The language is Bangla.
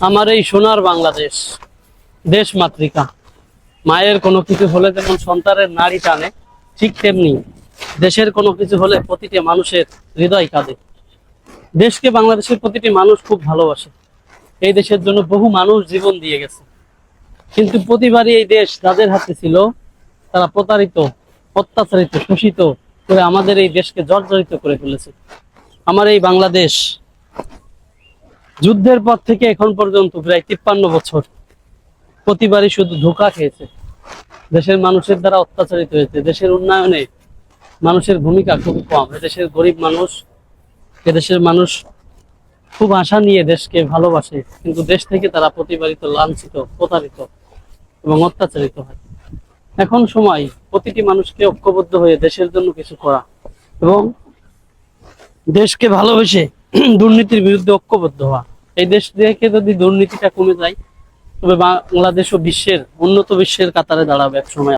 আমার এই সোনার বাংলাদেশ, দেশ মাতৃকা। মায়ের কোনো কিছু হলে যেমন সন্তানের নারী টানে, ঠিক তেমনি দেশের কোনো কিছু হলে প্রতিটি মানুষের হৃদয় কাঁদে। দেশকে, বাংলাদেশের প্রতিটি মানুষ খুব ভালোবাসে। এই দেশের জন্য বহু মানুষ জীবন দিয়ে গেছে। কিন্তু প্রতিবারই এই দেশ যাদের হাতে ছিল, তারা প্রতারিত, অত্যাচারিত, শোষিত করে আমাদের এই দেশকে জর্জরিত করে ফেলেছে আমার এই বাংলাদেশ যুদ্ধের পর থেকে এখন পর্যন্ত প্রায় তিপ্পান্ন বছর প্রতিবারই শুধু ধোকা খেয়েছে। দেশের মানুষের দ্বারা অত্যাচারিত হয়েছে। দেশের উন্নয়নে মানুষের ভূমিকা খুব কম। দেশের গরিব মানুষ, এদেশের মানুষ খুব আশা নিয়ে দেশকে ভালোবাসে, কিন্তু দেশ থেকে তারা প্রতিবারিত, লাঞ্ছিত, প্রতারিত এবং অত্যাচারিত হয়। এখন সময় প্রতিটি মানুষকে ঐক্যবদ্ধ হয়ে দেশের জন্য কিছু করা এবং দেশকে ভালোবেসে দুর্নীতির বিরুদ্ধে ঐক্যবদ্ধ হওয়া। এই দেশ থেকে যদি দুর্নীতিটা কমে যায়, তবে বাংলাদেশ ও বিশ্বের, উন্নত বিশ্বের কাতারে দাঁড়াবে এক সময়।